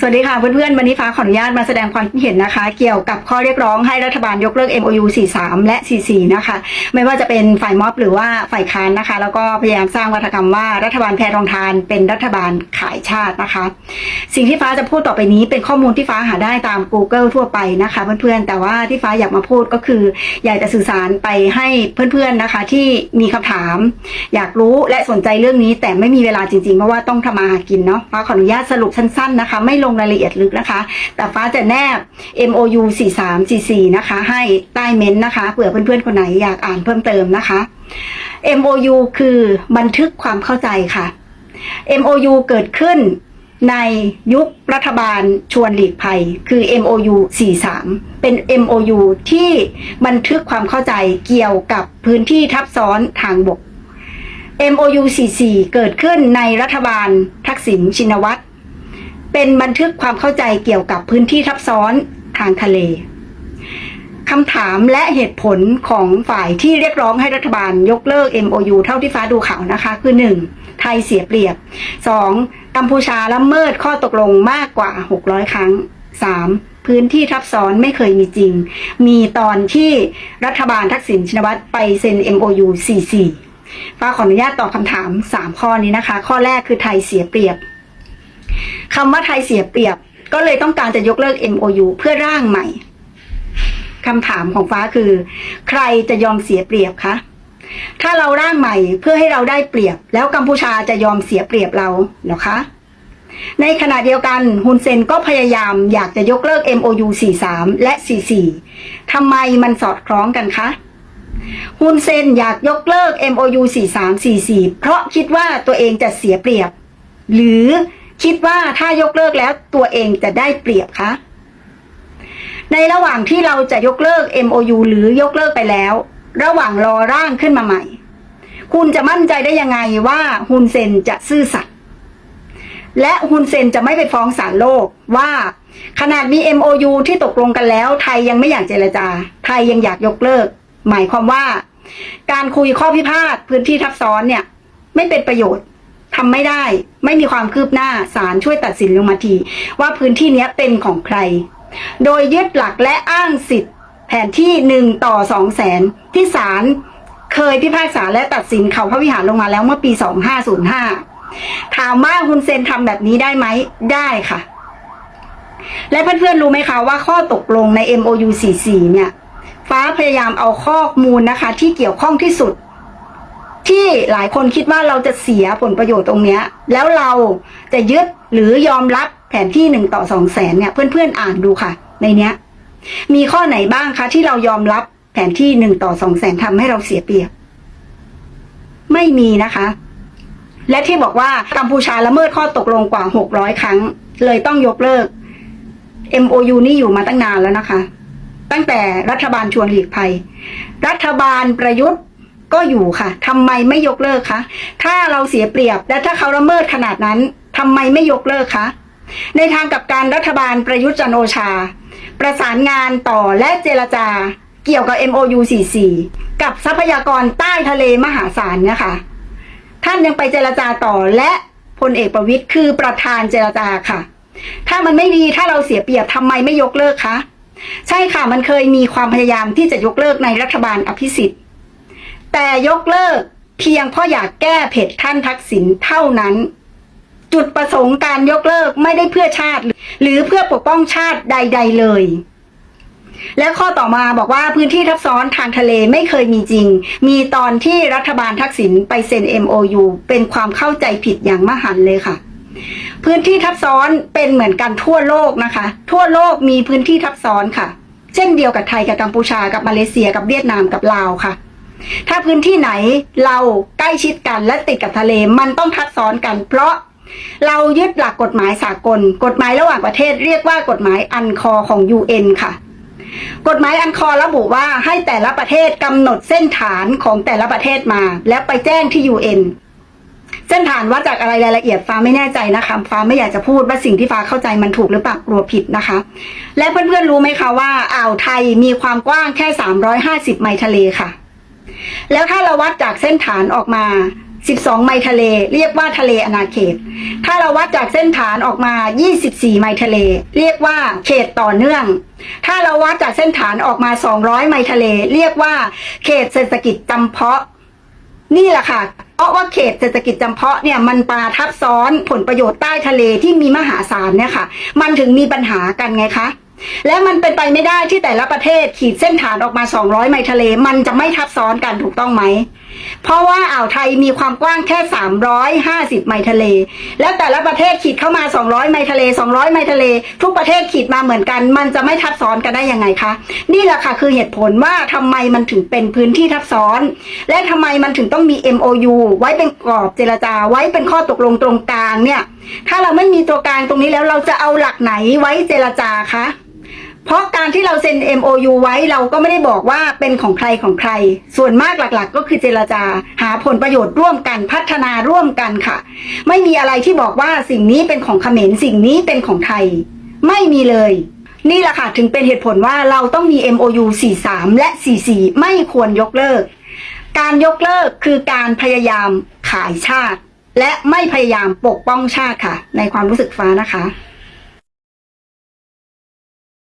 สวัสดีค่ะเพื่อนๆวันนี้ฟ้าขออนุญาตมาแสดงความคิดเห็นนะคะ เกี่ยวกับข้อเรียกร้องให้รัฐบาลยกเลิก MOU 43 และ 44 นะคะ ไม่ว่าจะเป็นฝ่ายม็อบหรือว่าฝ่ายค้านนะคะ แล้วก็พยายามสร้างวัฒกรรมว่ารัฐบาลแพรทองทานเป็นรัฐบาลขายชาตินะคะ สิ่งที่ฟ้าจะพูดต่อไปนี้เป็นข้อมูลที่ฟ้าหาได้ตาม Google ทั่วไปนะคะเพื่อนๆแต่ว่าที่ฟ้าอยากมาพูดก็คือ อยากจะสื่อสารไปให้เพื่อนๆนะคะ ที่มีคำถาม อยากรู้และสนใจเรื่องนี้ แต่ไม่มีเวลาจริงๆเพราะว่าต้องทำมาหากินเนาะฟ้าขออนุญาตสรุปสั้นๆนะคะ ไม่ลงรายละเอียดลึกนะคะ แต่ฟ้าจะแนบ MOU 43 44นะคะ ให้ใต้เม้นต์นะคะเผื่อเพื่อนๆคนไหนอยากอ่านเพิ่มเติมนะคะ MOU คือบันทึกความเข้าใจค่ะ MOU เกิดขึ้นในยุครัฐบาลชวนหลีกภัย คือ MOU 43 เป็น MOU ที่บันทึกความเข้าใจเกี่ยวกับพื้นที่ทับซ้อนทางบก MOU 44 เกิดขึ้นในรัฐบาลทักษิณชินวัตร เป็นบันทึกความเข้าใจเกี่ยวกับพื้นที่ทับซ้อนทางทะเลคำถามและเหตุผลของฝ่ายที่เรียกร้องให้รัฐบาลยกเลิก MOU เท่าที่ฟ้าดูข่าวนะคะ คือ 1. ไทยเสียเปรียบ 2. กัมพูชาละเมิดข้อตกลงมากกว่า 600 ครั้ง 3. พื้นที่ทับซ้อนไม่เคยมีจริง มีตอนที่รัฐบาลทักษิณชินวัตรไปเซ็น MOU 44ฟ้าขออนุญาตตอบคำถาม 3 ข้อนี้นะคะ ข้อแรกคือไทยเสียเปรียบ คำว่าไทยเสียเปรียบ ก็เลยต้องการจะยกเลิก MOU เพื่อร่างใหม่คำถามของฟ้าคือ ใครจะยอมเสียเปรียบคะถ้าเราร่างใหม่เพื่อให้เราได้เปรียบ แล้วกัมพูชาจะยอมเสียเปรียบเราหรอคะในขณะเดียวกันฮุนเซนก็พยายามอยากจะยกเลิก MOU 43 และ 44ทำไมมันสอดคล้องกันคะฮุนเซนอยากยกเลิก MOU 43 44 เพราะคิดว่าตัวเองจะเสียเปรียบ หรือ คิดว่าถ้ายกเลิกแล้วตัวเองจะได้เปรียบคะในระหว่างที่เราจะยกเลิก MOU หรือยกเลิกไปแล้ว ระหว่างรอร่างขึ้นมาใหม่ คุณจะมั่นใจได้ยังไงว่าฮุนเซนจะซื่อสัตย์และฮุนเซนจะไม่ไปฟ้องศาลโลกว่า ขนาดมี MOU ที่ตกลงกันแล้ว ไทยยังไม่อยากเจรจา ไทยยังอยากยกเลิก หมายความว่า การคุยข้อพิพาทพื้นที่ทับซ้อนเนี่ย ไม่เป็นประโยชน์ ทำไม่ได้ ไม่มีความคืบหน้าศาลช่วยตัดสินลงมาที ว่าพื้นที่นี้เป็นของใคร โดยยึดหลักและอ้างสิทธิ์ แผนที่หนึ่งต่อสองแสนที่ศาลเคยพิพากษาและตัดสินเขาพระวิหารลงมาแล้วเมื่อปี 2505 ถามว่าฮุนเซนทำแบบนี้ได้ไหมได้ค่ะ และเพื่อนๆรู้ไหมคะว่าข้อตกลงใน MOU 44เนี่ย ฟ้าพยายามเอาข้อมูลนะคะ ที่เกี่ยวข้องที่สุด ที่หลายคนคิดว่าเราจะเสียผลประโยชน์ตรงเนี้ย แล้วเราจะยึดหรือยอมรับแผนที่หนึ่งต่อสองแสนเนี่ย เพื่อนๆอ่านดูค่ะ ในเนี้ย มีข้อไหนบ้างคะที่เรายอมรับแผนที่หนึ่งต่อสองแสนทำให้เราเสียเปรียบ ไม่มีนะคะ และที่บอกว่ากัมพูชาละเมิดข้อตกลงกว่าหกร้อยครั้ง เลยต้องยกเลิก MOU นี่อยู่มาตั้งนานแล้วนะคะ ตั้งแต่รัฐบาลชวนหลีกภัย รัฐบาลประยุทธ์ ก็อยู่ค่ะทำไมไม่ยกเลิกคะถ้าเราเสียเปรียบและถ้าเขาละเมิดขนาดนั้นทำไมไม่ยกเลิกคะในทางกับการรัฐบาลประยุทธ์จันโอชา ประสานงานต่อและเจรจาเกี่ยวกับ MOU 44 กับทรัพยากรใต้ทะเลมหาศาลนี่ยค่ะท่านยังไปเจรจาต่อและพลเอกประวิตยคือประธานเจรจาค่ะ ถ้ามันไม่ดีถ้าเราเสียเปรียบทำไมไม่ยกเลิกคะ ใช่ค่ะมันเคยมีความพยายามที่จะยกเลิกในรัฐบาลอภิสิทธิ์ แต่ยกเลิกเพียงเพราะอยากแก้เผ็ดท่านทักษิณเท่านั้น จุดประสงค์การยกเลิกไม่ได้เพื่อชาติ หรือเพื่อปกป้องชาติใด ๆ เลย และข้อต่อมาบอกว่าพื้นที่ทับซ้อนทางทะเลไม่เคยมีจริง มีตอนที่รัฐบาลทักษิณไปเซ็น MOU เป็นความเข้าใจผิดอย่างมหันเลยค่ะพื้นที่ทับซ้อนเป็นเหมือนกันทั่วโลกนะคะ ทั่วโลกมีพื้นที่ทับซ้อนค่ะ เช่นเดียวกับไทยกับกัมพูชากับมาเลเซียกับเวียดนามกับลาวค่ะ ถ้าพื้นที่ไหนเราใกล้ชิดกันและติดกับทะเลมันต้องทับซ้อนกัน เพราะเรายึดหลักกฎหมายสากล กฎหมายระหว่างประเทศเรียกว่ากฎหมายอันคอของ UN ค่ะ กฎหมายอันคอระบุว่าให้แต่ละประเทศกำหนดเส้นฐานของแต่ละประเทศมา แล้วไปแจ้งที่ UN เส้นฐานวัดจากอะไรรายละเอียดฟ้าไม่แน่ใจนะคะ ฟ้าไม่อยากจะพูดว่าสิ่งที่ฟ้าเข้าใจมันถูกหรือเปล่ากลัวผิดนะคะ และเพื่อนๆรู้ไหมคะว่าอ่าวไทยมีความกว้างแค่ 350 ไมล์ทะเลค่ะ แล้วถ้าเราวัดจากเส้นฐานออกมา 12 ไมล์ทะเล เรียกว่าทะเลอาณาเขต ถ้าเราวัดจากเส้นฐานออกมา 24 ไมล์ทะเล เรียกว่าเขตต่อเนื่อง ถ้าเราวัดจากเส้นฐานออกมา 200 ไมล์ทะเล เรียกว่าเขตเศรษฐกิจจำเพาะ นี่แหละค่ะ เพราะว่าเขตเศรษฐกิจจำเพาะเนี่ยมันปาทับซ้อนผลประโยชน์ใต้ทะเลที่มีมหาศาลเนี่ยค่ะ มันถึงมีปัญหากันไงคะ และมันเป็นไปไม่ได้ที่แต่ละประเทศขีดเส้นฐานออกมา 200 ไมล์ทะเล มันจะไม่ทับซ้อนกันถูกต้องไหม เพราะว่าอ่าวไทยมีความกว้างแค่ 350 ไมล์ทะเล แล้วแต่ละประเทศขีดเข้ามา 200 ไมล์ทะเล 200 ไมล์ทะเล ทุกประเทศขีดมาเหมือนกัน มันจะไม่ทับซ้อนกันได้ยังไงคะ นี่แหละค่ะคือเหตุผลว่าทำไมมันถึงเป็นพื้นที่ทับซ้อน และทำไมมันถึงต้องมี MOU ไว้เป็นกรอบเจรจาไว้เป็นข้อตกลงตรงกลางเนี่ย ถ้าเราไม่มีตัวกลางตรงนี้แล้วเราจะเอาหลักไหนไว้เจรจาคะ เพราะการที่เราเซ็น MOU ไว้เราก็ไม่ได้บอกว่าเป็นของใครของใคร ส่วนมากหลักๆ ก็คือเจรจาหาผลประโยชน์ร่วมกันพัฒนาร่วมกันค่ะ ไม่มีอะไรที่บอกว่าสิ่งนี้เป็นของเขมรสิ่งนี้เป็นของไทย ไม่มีเลย นี่แหละค่ะถึงเป็นเหตุผลว่าเราต้องมี MOU 43 และ 44 ไม่ควรยกเลิก การยกเลิกคือการพยายามขายชาติ และไม่พยายามปกป้องชาติค่ะ ในความรู้สึกฟ้านะคะ